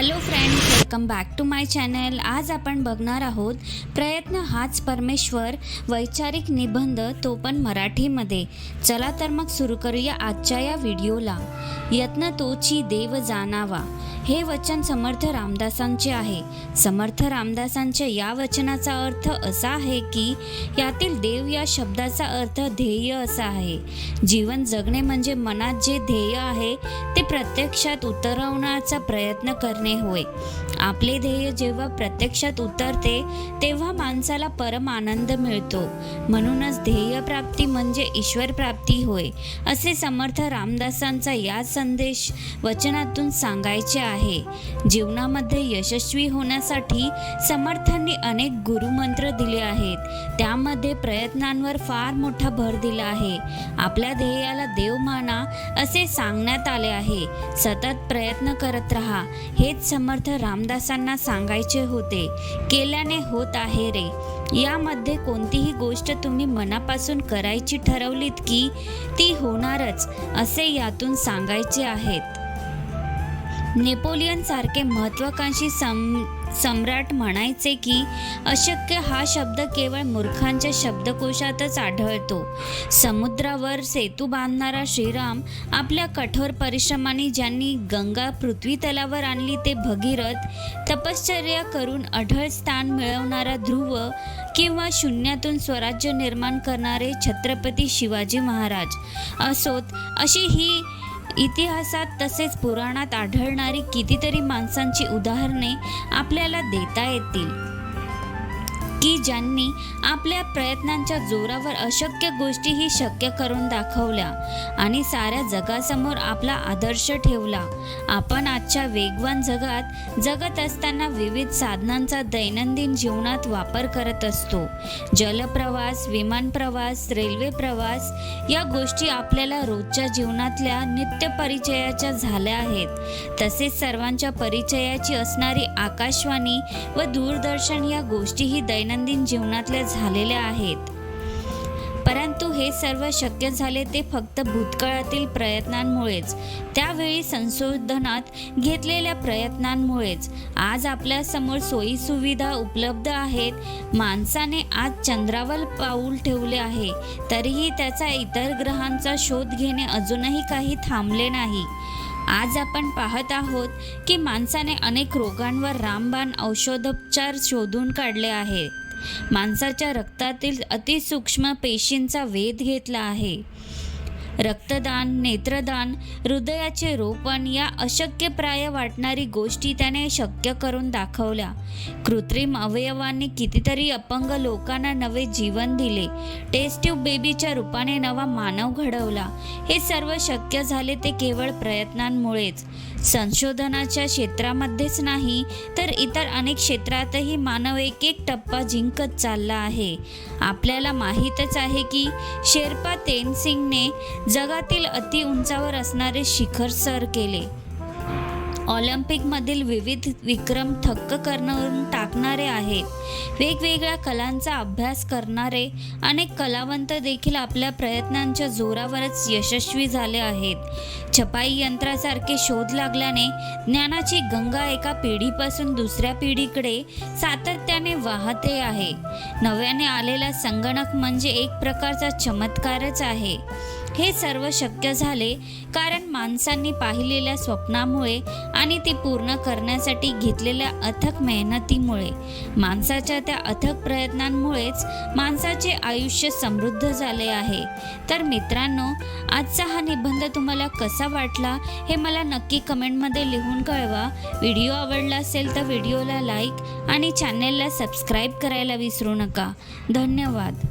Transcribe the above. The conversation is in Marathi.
Hello friends welcome back to my channel आज आपण बघणार आहोत प्रयत्न हाच परमेश्वर वैचारिक निबंध तो पण मराठीमध्ये. चला तर मग सुरू करूया आजच्या या व्हिडिओला. यत्न तोची देव जाणावा. हे वचन समर्थ रामदासांचे आहे. समर्थ रामदासांच्या या वचनाचा अर्थ असा आहे की यातील देव या शब्दाचा अर्थ ध्येय असा आहे. जीवन जगणे म्हणजे मनात जे ध्येय आहे ते प्रत्यक्षात उतरवण्याचा प्रयत्न करणे होय. आपले ध्येय जेव्हा प्रत्यक्षात उतरते तेव्हा माणसाला परम आनंद मिळतो. म्हणूनच ध्येय प्राप्ती म्हणजे ईश्वर प्राप्ती होय असे समर्थ रामदासांचा या संदेश वचनातून सांगायचे आहे. जीवनामध्ये यशस्वी होण्यासाठी समर्थांनी अनेक गुरुमंत्र दिले आहेत. त्यामध्ये प्रयत्नांवर फार मोठा भर दिला आहे. आपल्या ध्येयाला देव माना असे सांगण्यात आले आहे. सतत प्रयत्न करत राहा. हेच समर्थ रामदासांना सांगायचे होते केल्याने होत आहे रे. यामध्ये कोणतीही गोष्ट तुम्ही मनापासून करायची ठरवलीत की ती होणारच असे यातून सांगायचे आहेत. नेपोलियन सारखे महत्वाकांक्षी सम सम्राट म्हणायचे की अशक्य हा शब्द केवळ मूर्खांच्या शब्दकोशातच आढळतो. समुद्रावर सेतू बांधणारा श्रीराम आपल्या कठोर परिश्रमाने ज्यांनी गंगा पृथ्वी तलावर आणली ते भगीरथ तपश्चर्या करून अढळ स्थान मिळवणारा ध्रुव किंवा शून्यातून स्वराज्य निर्माण करणारे छत्रपती शिवाजी महाराज. असोत अशी ही इतिहासात तसेच पुराणात आढळणारी कितीतरी माणसांची उदाहरणे आपल्याला देता येतील. की ज्यांनी आपल्या प्रयत्नांच्या जोरावर अशक्य गोष्टीही शक्य करून दाखवल्या आणि साऱ्या जगासमोर आपला आदर्श ठेवला. आपण आजच्या वेगवान जगात जगत असताना विविध साधनांचा दैनंदिन जीवनात वापर करत असतो. जलप्रवास विमान प्रवास रेल्वे प्रवास या गोष्टी आपल्याला रोजच्या जीवनातल्या नित्य परिचयाच्या झाल्या आहेत. तसेच सर्वांच्या परिचयाची असणारी आकाशवाणी व दूरदर्शन या गोष्टीही दैनंदिन दैनंदिन जीवनातल्या झालेल्या आहेत. परंतु हे सर्व शक्य झाले ते फक्त भूतकाळातील प्रयत्नांमुळेच. त्यावेळी संशोधनात घेतलेल्या प्रयत्नांमुळेच आज आपल्यासमोर सोयीसुविधा उपलब्ध आहेत. माणसाने आज चंद्रावर पाऊल ठेवले आहे. तरीही त्याचा इतर ग्रहांचा शोध घेणे अजूनही काही थांबले नाही. आज आपण पाहत आहोत की माणसाने अनेक रोगांवर रामबाण औषधोपचार शोधून काढले आहे माणसाच्या रक्तातील अतिसूक्ष्म पेशींचा वेध घेतला आहे. रक्तदान नेत्रदान हृदयाचे रोपण या अशक्यप्राय वाटणारी गोष्टी त्याने शक्य करून दाखवल्या. कृत्रिम अवयवांनी कितीतरी अपंग लोकांना नवे जीवन दिले. टेस्ट्यूब बेबीच्या रूपाने नवा मानव घडवला. हे सर्व शक्य झाले ते केवळ प्रयत्नांमुळेच. संशोधनाच्या क्षेत्रामध्येच नाही तर इतर अनेक क्षेत्रातही मानव एक एक टप्पा जिंकत चालला आहे. आपल्याला माहीतच आहे की शेर्पा तेनसिंगने जगातील अति उंचावर असणारे शिखर सर केले. ऑलिम्पिकमधील विविध विक्रम थक्क करून टाकणारे आहेत. वेगवेगळ्या कलांचा अभ्यास करणारे अनेक कलावंत देखील आपल्या प्रयत्नांच्या जोरावरच यशस्वी झाले आहेत. छपाई यंत्रासारखे शोध लागल्याने ज्ञानाची गंगा एका पिढीपासून दुसऱ्या पिढीकडे सातत्याने वाहते आहे. नव्याने आलेला संगणक म्हणजे एक प्रकारचा चमत्कारच आहे. हे सर्व शक्य झाले कारण माणसांनी पाहिलेल्या स्वप्नामुळे आणि ती पूर्ण करण्यासाठी घेतलेल्या अथक मेहनतीमुळे. माणसाच्या त्या अथक प्रयत्नांमुळेच माणसाचे आयुष्य समृद्ध झाले आहे. तर मित्रांनो आजचा हा निबंध तुम्हाला कसा वाटला हे मला नक्की कमेंटमध्ये लिहून कळवा. व्हिडिओ आवडला असेल तर व्हिडिओला लाईक आणि चॅनेलला सबस्क्राईब करायला विसरू नका. धन्यवाद.